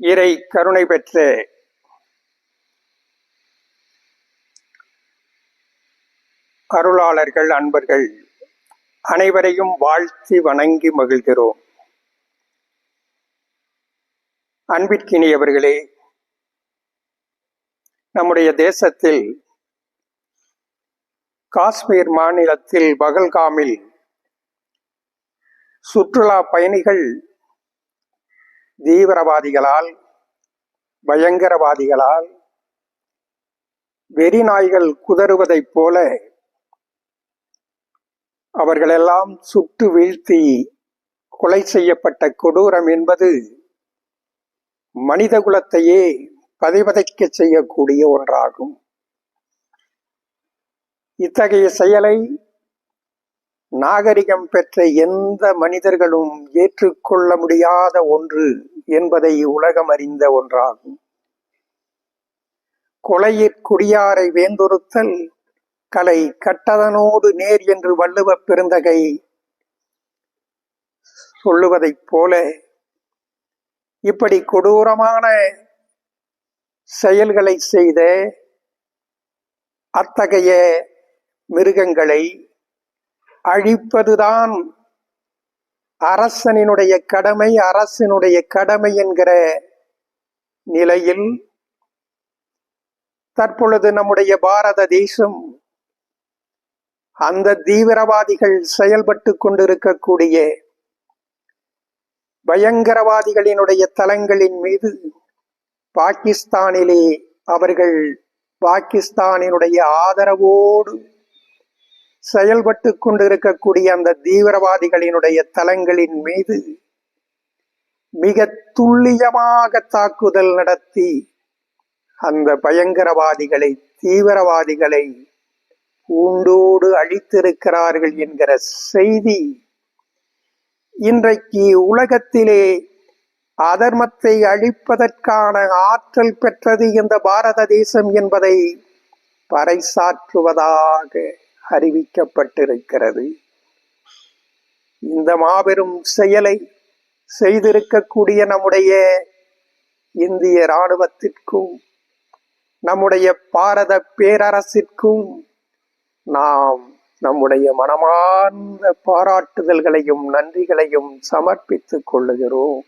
இறை கருணை பெற்ற. அருளாளர்கள் அன்பர்கள் அனைவரையும் வாழ்த்தி வணங்கி மகிழ்கிறோம். அன்பிற்கினியவர்களே நம்முடைய தேசத்தில் காஷ்மீர் மாநிலத்தில் பகல்காமில் சுற்றுலா பயணிகள் தீவிரவாதிகளால் பயங்கரவாதிகளால் வெறிநாய்கள் குதறுவதைப் போல அவர்களெல்லாம் சுட்டு வீழ்த்தி கொலை செய்யப்பட்ட கொடூரம் என்பது மனித குலத்தையே பதைபதைக்க செய்யக்கூடிய ஒன்றாகும். இத்தகைய செயலை நாகரிகம் பெற்ற எந்த மனிதர்களும் ஏற்றுக்கொள்ள முடியாத ஒன்று என்பதை உலகம் அறிந்த ஒன்றாகும். கொலையிற் குடியாரை வேந்தொருத்தல் கலை கட்டதனோடு நேர் என்று வள்ளுவ பெருந்தகை சொல்லுவதைப் போல இப்படி கொடூரமான செயல்களை செய்த அத்தகைய மிருகங்களை அழிப்பதுதான் அரசனினுடைய கடமை அரசினுடைய கடமை என்கிற நிலையில் தற்பொழுது நம்முடைய பாரத தேசம் அந்த தீவிரவாதிகள் செயல்பட்டு கொண்டிருக்கக்கூடிய பயங்கரவாதிகளினுடைய தலங்களின் மீது பாகிஸ்தானிலே அவர்கள் பாகிஸ்தானினுடைய ஆதரவோடு செயல்பட்டு கொண்டிருக்கக்கூடிய அந்த தீவிரவாதிகளினுடைய தலங்களின் மீது மிக துல்லியமாக தாக்குதல் நடத்தி அந்த பயங்கரவாதிகளை தீவிரவாதிகளை பூண்டோடு அழித்திருக்கிறார்கள் என்கிற செய்தி இன்றைக்கு உலகத்திலே அதர்மத்தை அழிப்பதற்கான ஆற்றல் பெற்றது இந்த பாரத தேசம் என்பதை பறைசாற்றுவதாக அறிவிக்கப்பட்டிருக்கிறது. இந்த மாபெரும் செயலை செய்திருக்கக்கூடிய நம்முடைய இந்திய இராணுவத்திற்கும் நம்முடைய பாரத பேரரசிற்கும் நாம் நம்முடைய மனமார்ந்த பாராட்டுதல்களையும் நன்றிகளையும் சமர்ப்பித்துக் கொள்ளுகிறோம்.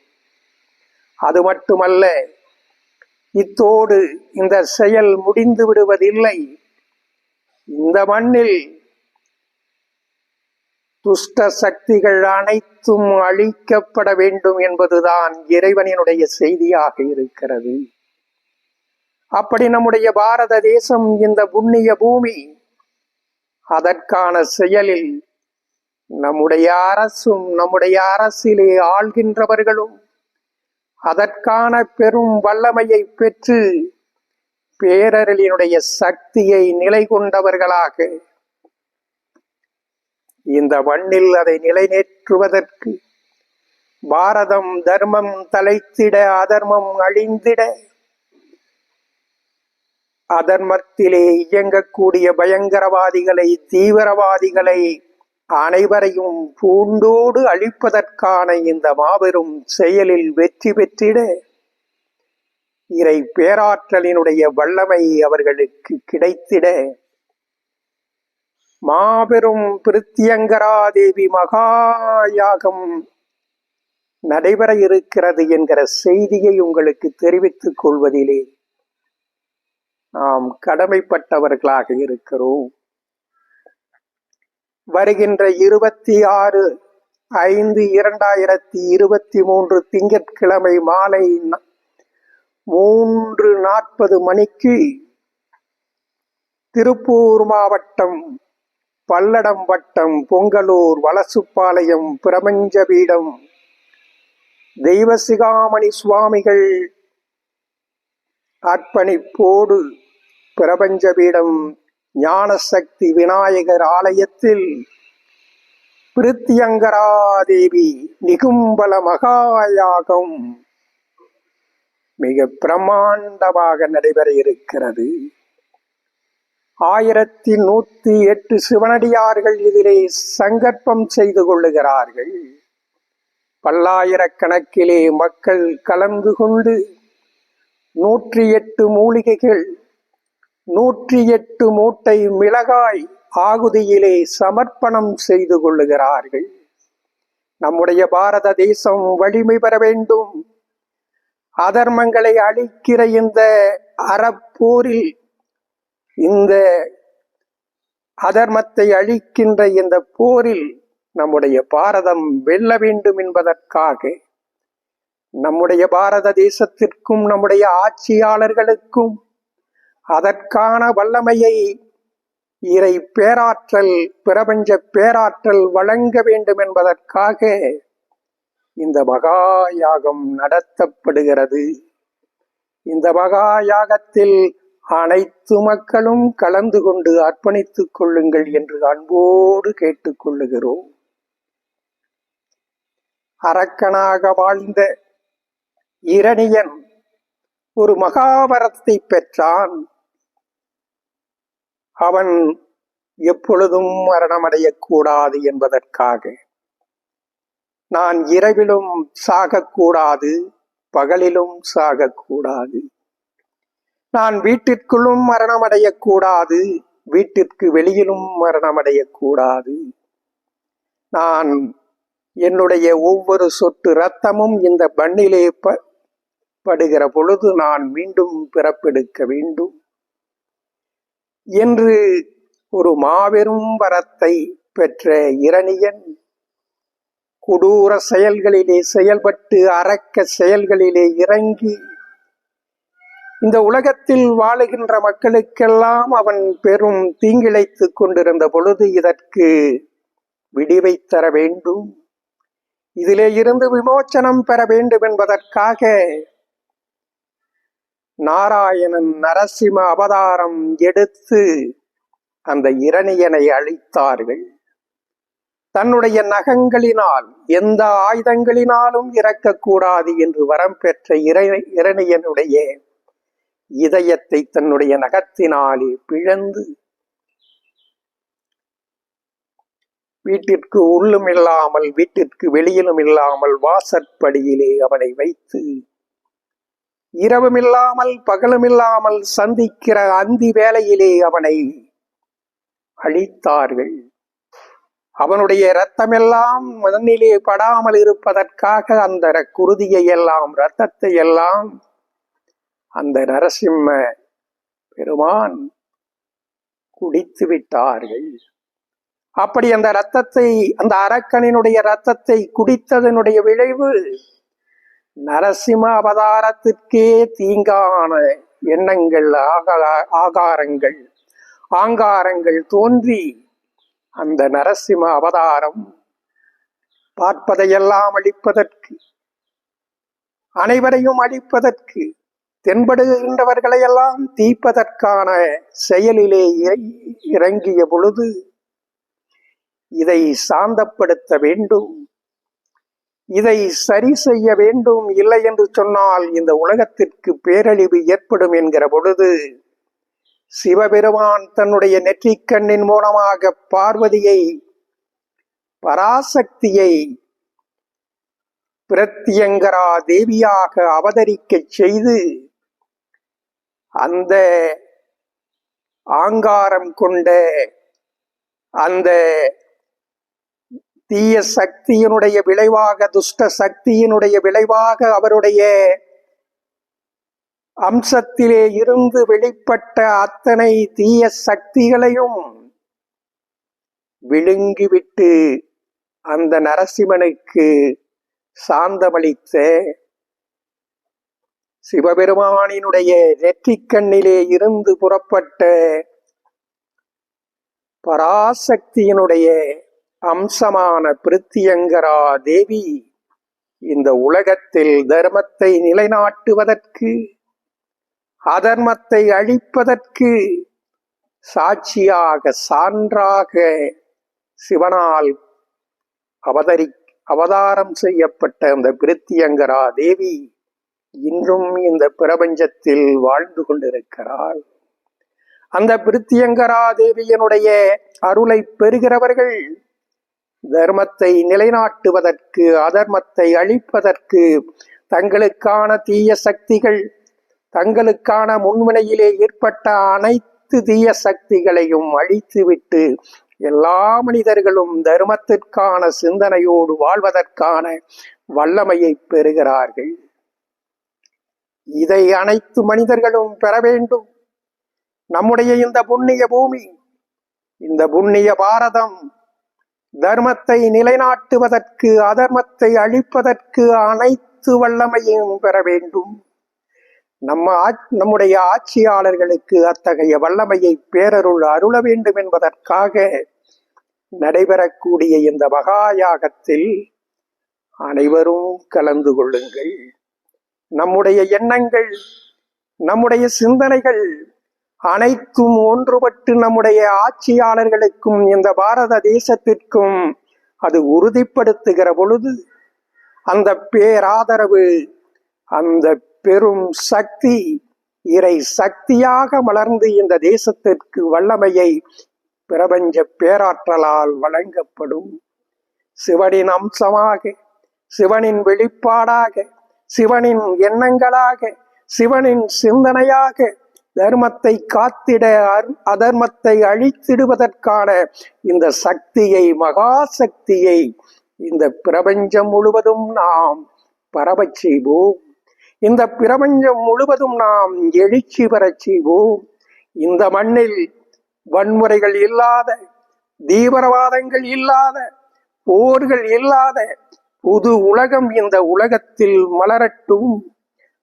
அது மட்டுமல்ல இத்தோடு இந்த செயல் முடிந்து விடுவதில்லை. இந்த மண்ணில் துஷ்ட சக்திகள் அனைத்தும் அழிக்கப்பட வேண்டும் என்பதுதான் இறைவனினுடைய செய்தியாக இருக்கிறது. அப்படி நம்முடைய பாரத தேசம் இந்த புண்ணிய பூமி அதற்கான செயலில் நம்முடைய அரசும் நம்முடைய அரசிலே ஆள்கின்றவர்களும் அதற்கான பெரும் வல்லமையை பெற்று பேரரலினுடைய சக்தியை நிலை கொண்டவர்களாக இந்த மண்ணில் அதை நிலைநேற்றுவதற்கு பாரதம் தர்மம் தலைத்திட அதர்மம் அழிந்திட அதர்மத்திலே இயங்கக்கூடிய பயங்கரவாதிகளை தீவிரவாதிகளை அனைவரையும் பூண்டோடு அழிப்பதற்கான இந்த மாபெரும் செயலில் வெற்றி பெற்றிட இறை பேராற்றலினுடைய வல்லமை அவர்களுக்கு கிடைத்திட மாபெரும் பிரித்தியங்கராதேவி மகாயாகம் நடைபெற இருக்கிறது என்கிற செய்தியை உங்களுக்கு தெரிவித்துக் கொள்வதிலே நாம் கடமைப்பட்டவர்களாக இருக்கிறோம். வருகின்ற இருபத்தி ஆறு ஐந்து இரண்டாயிரத்தி இருபத்தி மூன்று திங்கட்கிழமை மாலை மூன்று நாற்பது மணிக்கு திருப்பூர் மாவட்டம் பல்லடம் வட்டம் பொங்கலூர் வலசுப்பாளையம் பிரபஞ்ச பீடம் தெய்வசிகாமணி சுவாமிகள் அர்ப்பணிப்போடு பிரபஞ்ச பீடம் ஞானசக்தி விநாயகர் ஆலயத்தில் பிரித்தியங்கராதேவி நிகும்பல மகாயாகம். மிக பிரமாண்டமாக நடைபெற இருக்கிறது. ஆயிரத்தி நூத்தி எட்டு சிவனடியார்கள் இதிலே சங்கற்பம் செய்து கொள்ளுகிறார்கள். பல்லாயிரக்கணக்கிலே மக்கள் கலந்து கொண்டு நூற்றி எட்டு மூலிகைகள் நூற்றி எட்டு மூட்டை மிளகாய் ஆகுதியிலே சமர்ப்பணம் செய்து கொள்ளுகிறார்கள். நம்முடைய பாரத தேசம் வலிமை பெற வேண்டும். அதர்மங்களை அழிக்கிற இந்த அறப்போரில் இந்த அதர்மத்தை அழிக்கின்ற இந்த போரில் நம்முடைய பாரதம் வெல்ல வேண்டும் என்பதற்காக நம்முடைய பாரத தேசத்திற்கும் நம்முடைய ஆட்சியாளர்களுக்கும் அதற்கான வல்லமையை இறை பேராற்றல் பிரபஞ்ச பேராற்றல் வழங்க வேண்டும் என்பதற்காக இந்த மகா யாகம் நடத்தப்படுகிறது. இந்த மகா யாகத்தில் அனைத்து மக்களும் கலந்து கொண்டு அர்ப்பணித்துக் கொள்ளுங்கள் என்று அன்போடு கேட்டுக்கொள்ளுகிறோம் அரக்கனாக வாழ்ந்த இரணியன் ஒரு மகாபரத்தை பெற்றான். அவன் எப்பொழுதும் மரணமடையக்கூடாது என்பதற்காக. நான் இரவிலும் சாகக்கூடாது பகலிலும் சாகக்கூடாது. நான் வீட்டிற்குள்ளும் மரணமடையக்கூடாது வீட்டிற்கு வெளியிலும் மரணமடையக்கூடாது. நான் என்னுடைய ஒவ்வொரு சொட்டு ரத்தமும் இந்த மண்ணிலே ப படுகிற பொழுது நான் மீண்டும் பிறப்பெடுக்க வேண்டும். என்று ஒரு மாபெரும் வரத்தை பெற்ற இரணியன் கொடூர செயல்களிலே செயல்பட்டு அரக்க செயல்களிலே இறங்கி இந்த உலகத்தில் வாழுகின்ற மக்களுக்கெல்லாம் அவன் பெரும் தீங்கிழைத்துக் கொண்டிருந்த பொழுது இதற்கு விடிவை தர வேண்டும். இதிலே இருந்து விமோச்சனம் பெற வேண்டும் என்பதற்காக நாராயணன் நரசிம்ம அவதாரம் எடுத்து அந்த இரணியனை அழித்தார்கள். தன்னுடைய நகங்களினால் எந்த ஆயுதங்களினாலும் இறக்கக்கூடாது என்று வரம் பெற்ற இறை இரணியனுடைய இதயத்தை தன்னுடைய நகத்தினாலே பிழந்து வீட்டிற்கு உள்ளும் இல்லாமல் வீட்டிற்கு வெளியிலும் இல்லாமல் வாசற்படியிலே அவனை வைத்து இரவுமில்லாமல் பகலுமில்லாமல் சந்திக்கிற அந்தி வேளையிலே அவனை அழித்தார்கள். அவனுடைய இரத்தமெல்லாம் மண்ணிலே படாமல் இருப்பதற்காக அந்த குருதியை எல்லாம் இரத்தத்தை எல்லாம் அந்த நரசிம்ம பெருமான் குடித்து விட்டார்கள். அப்படி அந்த ரத்தத்தை அந்த அரக்கனினுடைய ரத்தத்தை குடித்ததனுடைய விளைவு நரசிம்ம அவதாரத்திற்கே தீங்கான எண்ணங்கள் ஆக ஆகாரங்கள் ஆங்காரங்கள் தோன்றி அந்த நரசிம்ம அவதாரம் பார்ப்பதையெல்லாம் அழிப்பதற்கு அனைவரையும் அழிப்பதற்கு தென்படுகின்றவர்களையெல்லாம் தீப்பதற்கான செயலிலே இறங்கிய பொழுது இதை சாந்தப்படுத்த வேண்டும். இதை சரி செய்ய வேண்டும். இல்லை என்று சொன்னால் இந்த உலகத்திற்கு பேரழிவு ஏற்படும் என்கிற பொழுது சிவபெருமான் தன்னுடைய நெற்றிக்கண்ணின் மூலமாக பார்வதியை பராசக்தியை பிரத்யங்கரா தேவியாக அவதரிக்கச் செய்து அந்த ஆங்காரம் கொண்ட அந்த தீய சக்தியினுடைய விளைவாக துஷ்ட சக்தியினுடைய விளைவாக அவருடைய அம்சத்திலே இருந்து வெளிப்பட்ட அத்தனை தீய சக்திகளையும் விழுங்கிவிட்டு அந்த நரசிம்மனுக்கு சாந்தமளித்த சிவபெருமானினுடைய நெற்றிக்கண்ணிலே இருந்து புறப்பட்ட பராசக்தியினுடைய அம்சமான பிரித்தியங்கரா தேவி இந்த உலகத்தில் தர்மத்தை நிலைநாட்டுவதற்கு அதர்மத்தை அழிப்பதற்கு சாட்சியாக சான்றாக சிவனால் அவதரி அவதாரம் செய்யப்பட்ட அந்த பிரித்தியங்கரா தேவி இன்றும் இந்த பிரபஞ்சத்தில் வாழ்ந்து கொண்டிருக்கிறாள். அந்த பிரித்தியங்கரா தேவியனுடைய அருளை பெறுகிறவர்கள் தர்மத்தை நிலைநாட்டுவதற்கு அதர்மத்தை அழிப்பதற்கு தங்களுக்கான தீய சக்திகள் தங்களுக்கான முன்வினையிலே ஏற்பட்ட அனைத்து தீய சக்திகளையும் அழித்துவிட்டு எல்லா மனிதர்களும் தர்மத்திற்கான சிந்தனையோடு வாழ்வதற்கான வல்லமையை பெறுகிறார்கள். இதை அனைத்து மனிதர்களும் பெற வேண்டும். நம்முடைய இந்த புண்ணிய பூமி இந்த புண்ணிய பாரதம் தர்மத்தை நிலைநாட்டுவதற்கு அதர்மத்தை அழிப்பதற்கு அனைத்து வல்லமையும் பெற வேண்டும். நம்ம ஆட்சி- நம்முடைய ஆட்சியாளர்களுக்கு அத்தகைய வல்லமையை பேரருள் அருள வேண்டும் என்பதற்காக நடைபெறக்கூடிய இந்த மகாயாகத்தில் அனைவரும் கலந்து கொள்ளுங்கள். நம்முடைய எண்ணங்கள் நம்முடைய சிந்தனைகள் அனைத்தும் ஒன்றுபட்டு நம்முடைய ஆட்சியாளர்களுக்கும் இந்த பாரத தேசத்திற்கும் அது உறுதிப்படுத்துகிற பொழுது அந்த பேராதரவு அந்த பெரும் சக்தி இறை சக்தியாக மலர்ந்து இந்த தேசத்திற்கு வல்லமையை பிரபஞ்ச பேராற்றலால் வழங்கப்படும். சிவனின் அம்சமாக சிவனின் வெளிப்பாடாக சிவனின் எண்ணங்களாக சிவனின் சிந்தனையாக தர்மத்தை காத்திட அதர்மத்தை அழித்திடுவதற்கான இந்த சக்தியை மகா சக்தியை இந்த பிரபஞ்சம் முழுவதும் நாம் பரவச் செய்வோம். இந்த பிரபஞ்சம் முழுவதும் நாம் எழுச்சி பெறச் செய்வோம். இந்த மண்ணில் வன்முறைகள் இல்லாத தீவிரவாதங்கள் இல்லாத போர்கள் இல்லாத புது உலகம் இந்த உலகத்தில் மலரட்டும்.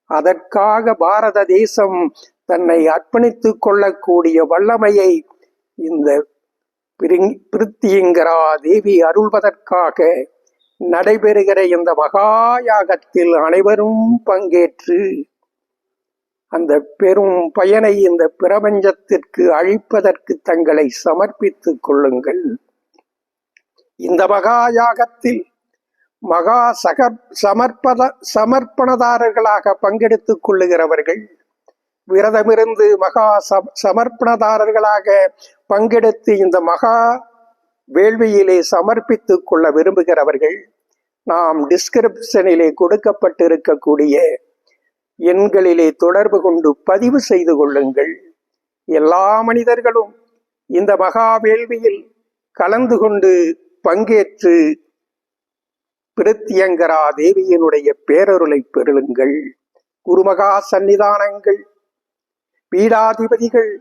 அதற்காக பாரத தேசம் தன்னை அர்ப்பணித்துக் கொள்ளக்கூடிய வல்லமையை இந்த பிரிங்- பிரித்தியங்கரா தேவி அருள்வதற்காக நடைபெறுகிற இந்த மகா யாகத்தில் அனைவரும் பங்கேற்று அந்த பெரும் பயனை இந்த பிரபஞ்சத்திற்கு அழிப்பதற்கு தங்களை சமர்ப்பித்துக் கொள்ளுங்கள். இந்த மகா யாகத்தில் மகா சக சமர்ப்பத சமர்ப்பணதாரர்களாக பங்கெடுத்துக் கொள்ளுகிறவர்கள் விரதமிருந்து மகா ச- சமர்ப்பணதாரர்களாக பங்கெடுத்து இந்த மகா வேள்வியிலே சமர்ப்பித்துக் கொள்ள விரும்புகிறவர்கள் நாம் டிஸ்கிரிப்ஷனிலே கொடுக்கப்பட்டிருக்கக்கூடிய எண்களிலே தொடர்பு கொண்டு பதிவு செய்து கொள்ளுங்கள். எல்லா மனிதர்களும் இந்த மகா வேள்வியில் கலந்து கொண்டு பங்கேற்று பிரித்தியங்கரா தேவியினுடைய பேரருளை பெறுங்கள். குருமகா சன்னிதானங்கள் பீடாதிபதிகள்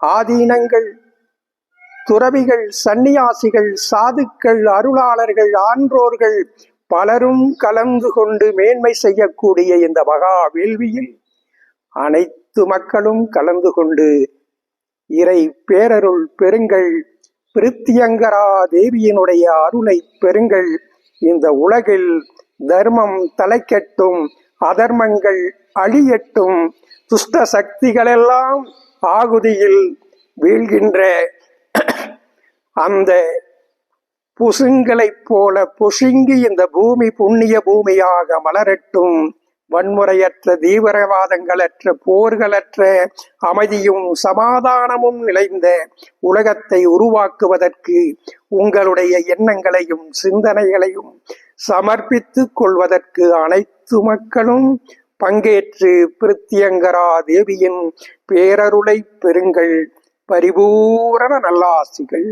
ஆதீனங்கள் துறவிகள் சந்நியாசிகள் சாதுக்கள் அருளாளர்கள் ஆன்றோர்கள் பலரும் கலந்து கொண்டு மேன்மை செய்யக்கூடிய இந்த மகா வேள்வியில் அனைத்து மக்களும் கலந்து கொண்டு இறை பேரருள் பெருங்கள் பிரித்தியங்கரா தேவியினுடைய அருளை பெருங்கள் இந்த உலகில் தர்மம் தலைக்கட்டும் அதர்மங்கள் அழியட்டும். துஷ்ட சக்திகளெல்லாம் ஆகுதியில் வீழ்கின்ற அந்த புசுங்களைப் போல பொசுங்கி இந்த பூமி புண்ணிய பூமியாக மலரட்டும். வன்முறையற்ற தீவிரவாதங்களற்ற போர்களற்ற அமைதியும் சமாதானமும் நிலைந்த உலகத்தை உருவாக்குவதற்கு உங்களுடைய எண்ணங்களையும் சிந்தனைகளையும் சமர்ப்பித்துக் கொள்வதற்கு அனைத்து மக்களும் பங்கேற்று பிரித்தியங்கரா தேவியின் பேரருளை பெறுங்கள். பரிபூரண நல்லாசிகள்.